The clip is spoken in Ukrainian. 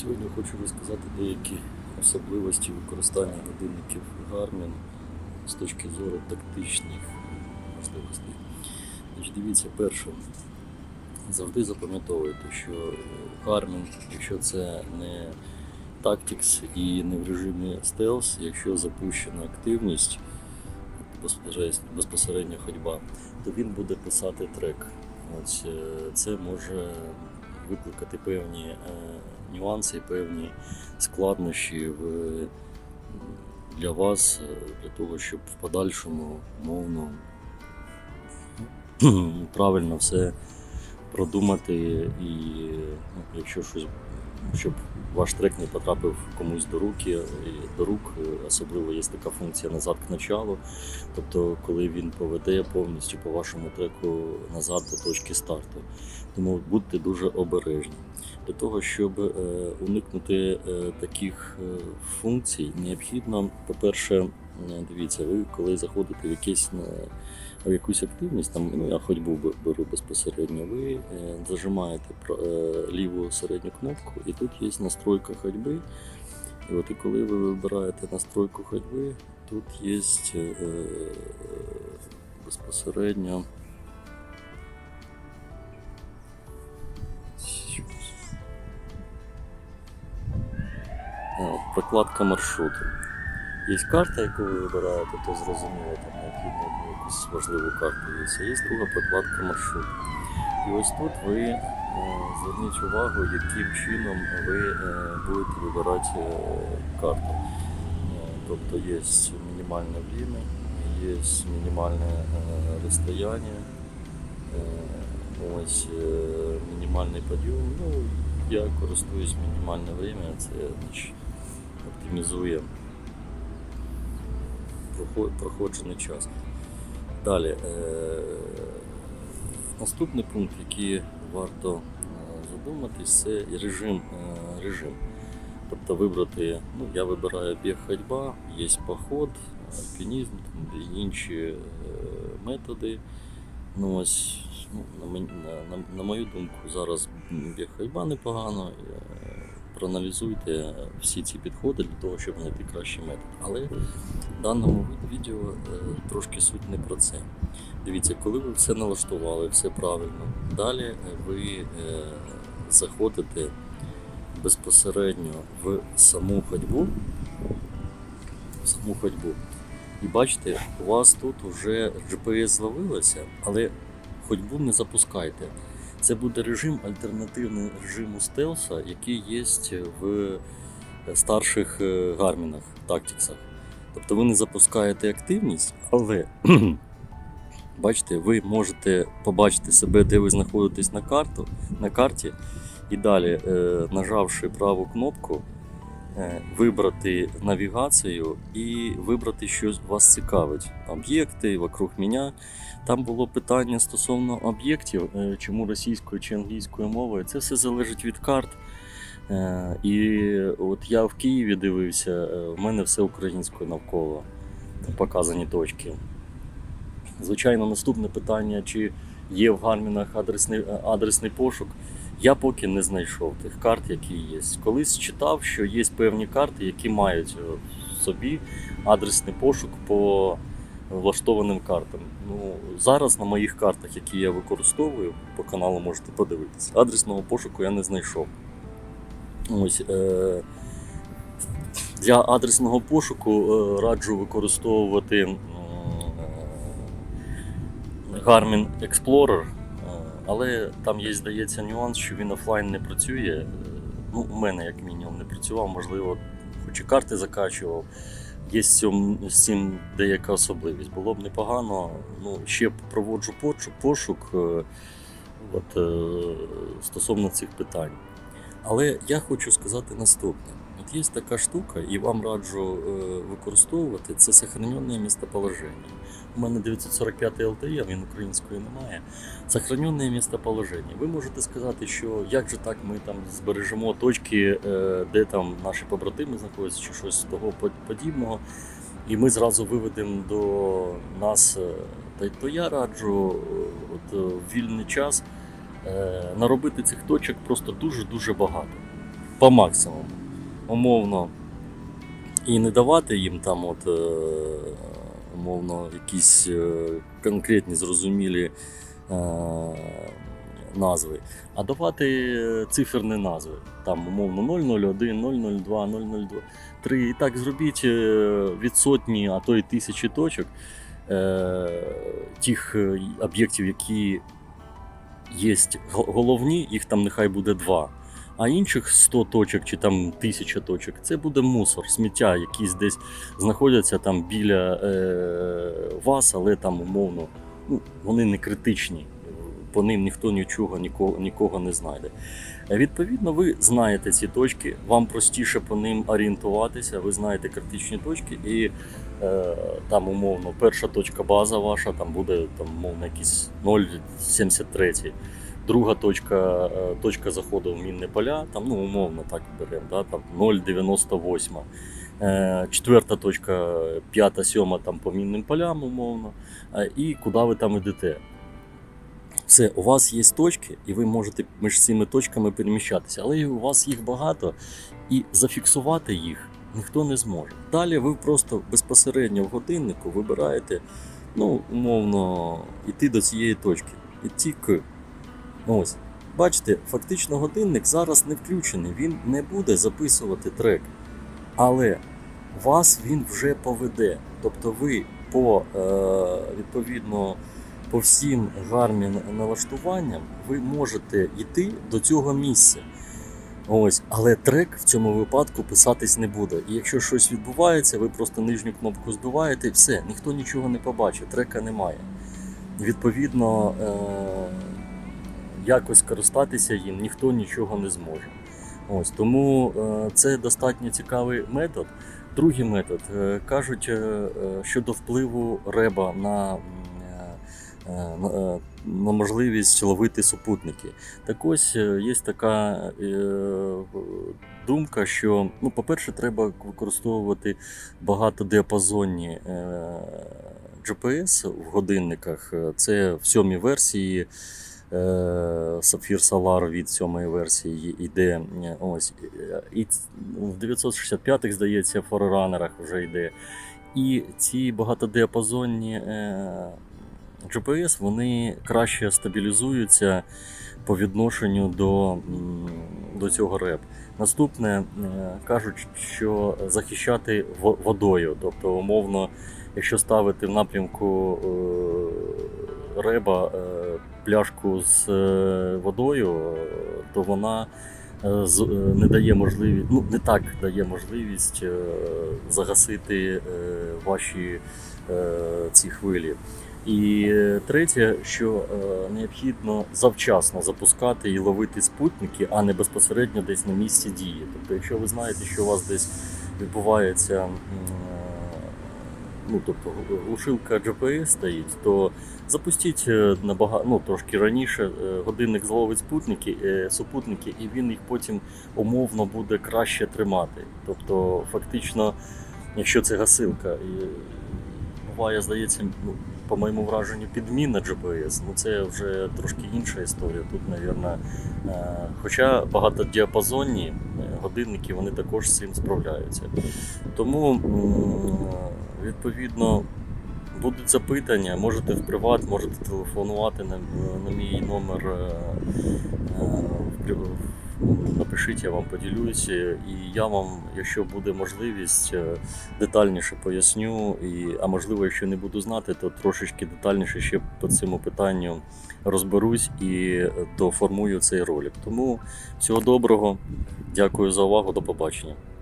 Сьогодні хочу розказати деякі особливості використання годинників Garmin з точки зору тактичних можливостей. Значить, дивіться, перше, завжди запам'ятовуйте, що Garmin, якщо це не Tactics і не в режимі стелс, якщо запущена активність, безпосередньо ходьба, то він буде писати трек. Ось е, це може викликати певні е, нюанси, певні складнощі для вас, е, для того, щоб в подальшому умовно правильно все продумати і ну, якщо щось, щоб ваш трек не потрапив комусь до руки, до рук, е, особливо є така функція назад к началу. Тобто, коли він поведе повністю по вашому треку назад до точки старту. Тому будьте дуже обережні. Для того, щоб е, уникнути е, таких функцій, необхідно, по-перше, дивіться, ви коли заходите в якесь в якусь активність, там ну я ходьбу бе- беру безпосередньо, ви е, зажимаєте е, ліву середню кнопку, і тут є настройка ходьби. І от і коли ви вибираєте настройку ходьби, тут є е, безпосередньо. Прокладка маршруту. Є карта, яку ви вибираєте, то зрозуміло, там необхідно якусь важливу карту є. А є друга прокладка маршруту. І ось тут ви е, зверніть увагу, яким чином ви е, будете вибирати е, карту. Тобто є мінімальне время, є мінімальне розстояння, ось мінімальний підйом. Ну, я користуюсь мінімальне время, це оптимізує проходжений час. Далі. Е- наступний пункт, який варто е, задуматись, це режим. е, режим. Тобто вибрати, ну, я вибираю біг ходьба, є поход, альпінізм і інші методи. Ну, ось, ну, на, на, на, на мою думку, зараз біг ходьба непогано. Проаналізуйте всі ці підходи для того, щоб знайти кращий метод. Але в даному відео е, трошки суть не про це. Дивіться, коли ви все налаштували, все правильно, далі ви е, заходите безпосередньо в саму ходьбу, в саму ходьбу. І бачите, у вас тут вже GPS зловилося, але ходьбу не запускайте. Це буде режим альтернативний режиму стелса, який є в старших е, гармінах, тактиксах. Тобто ви не запускаєте активність, але бачите, ви можете побачити себе, де ви знаходитесь на карту, на карті, і далі, е, нажавши праву кнопку, е, вибрати навігацію і вибрати, що вас цікавить. Об'єкти вокруг мене. Там було питання стосовно об'єктів, е, чому російською чи англійською мовою. Це все залежить від карт. Е, І от я в Києві дивився, е, в мене все українською навколо показані точки. Звичайно, наступне питання, чи є в Гармінах адресний, е, адресний пошук. Я поки не знайшов тих карт, які є. Колись читав, що є певні карти, які мають е, в собі адресний пошук по влаштованим картам. Ну, зараз на моїх картах, які я використовую, по каналу можете подивитися. Адресного пошуку я не знайшов. Ось, е, для адресного пошуку е, раджу використовувати е, Garmin Explorer, але там є, здається, нюанс, що він офлайн не працює. Е, Ну, у мене, як мінімум, не працював, можливо, хоч і карти закачував. Є з цим, з цим деяка особливість. Було б непогано. Ну, ще проводжу пошук, е, от, е, стосовно цих питань. Але я хочу сказати наступне: от є така штука, і вам раджу е, використовувати це сохраненне місцеположення. У мене 945 LTE, він української немає. Сохраненне місцеположення. Ви можете сказати, що як же так ми там збережемо точки, е, де там наші побратими знаходяться, чи щось того подібного. І ми зразу виведемо до нас. е, то я раджу от, в вільний час наробити цих точок просто дуже-дуже багато. по максимуму. Умовно. І не давати їм там, от, е, умовно, якісь е, конкретні зрозумілі е, назви, а давати циферні назви. Там, умовно, 001, 002, 002, 3. І так зробіть від сотні, а то й тисячі точок тих об'єктів, які є головні, їх там нехай буде два. А інших 100 точок чи там 1000 точок це буде мусор, сміття, якісь десь знаходяться там біля е, вас, але там умовно ну, вони не критичні. По ним ніхто нічого нікого, нікого не знайде. Е, Відповідно, ви знаєте ці точки, вам простіше по ним орієнтуватися, ви знаєте критичні точки, і е, там умовно перша точка база ваша там буде там, умовно якісь 0,73. Друга точка, е, точка заходу в мінне поля, там, ну, умовно так беремо, да, там 0,98. Е, Четверта точка, п'ята, сьома там по мінним полям, умовно. Е, І куди ви там йдете. Все, у вас є точки, і ви можете між цими точками переміщатися, але у вас їх багато, і зафіксувати їх ніхто не зможе. Далі ви просто безпосередньо в годиннику вибираєте, ну, умовно, йти до цієї точки. Іти к. Ось. Бачите, фактично годинник зараз не включений, він не буде записувати трек. Але вас він вже поведе. Тобто ви по е, відповідно по всім гармін налаштуванням ви можете йти до цього місця. Ось, але трек в цьому випадку писатись не буде. І якщо щось відбувається, ви просто нижню кнопку збиваєте, і все, ніхто нічого не побачить, трека немає. Відповідно, е- якось користатися їм ніхто нічого не зможе. Ось тому е, це достатньо цікавий метод. Другий метод е, кажуть е, щодо впливу реба на, на, можливість ловити супутники. Так ось є така думка, що, ну, по-перше, треба використовувати багатодіапазонні GPS в годинниках. Це в сьомій версії. Е, Sapphire Solar від сьомої версії йде. е, Ось. е, І в 965-х, здається, в Forerunners вже йде. І ці багатодіапазонні GPS вони краще стабілізуються по відношенню до, до цього реп. Наступне кажуть, що захищати водою, тобто умовно, якщо ставити в напрямку реба е, пляшку з е, водою, то вона е, не дає можливість, ну не так дає можливість загасити ваші ці хвилі. І третє, що необхідно завчасно запускати і ловити спутники, а не безпосередньо десь на місці дії. Тобто, якщо ви знаєте, що у вас десь відбувається, ну тобто глушилка GPS стоїть, то запустіть е, набагато ну, трошки раніше е, годинник зловить спутники, е, супутники, і він їх потім умовно буде краще тримати. Тобто, фактично, якщо це гасилка, буває, здається, ну, по моєму враженню, підміна GPS, ну це вже трошки інша історія. Тут, мабуть, хоча багатодіапазонні е, годинники вони також з цим справляються. Тому, відповідно, будуть запитання, можете в приват, можете телефонувати на, на мій номер. е, е, в- Напишіть, я вам поділюся, і я вам, якщо буде можливість, е, детальніше поясню. І, а можливо, якщо не буду знати, то трошечки детальніше ще по цьому питанню розберусь і е, доформую цей ролик. Тому всього доброго, дякую за увагу, до побачення.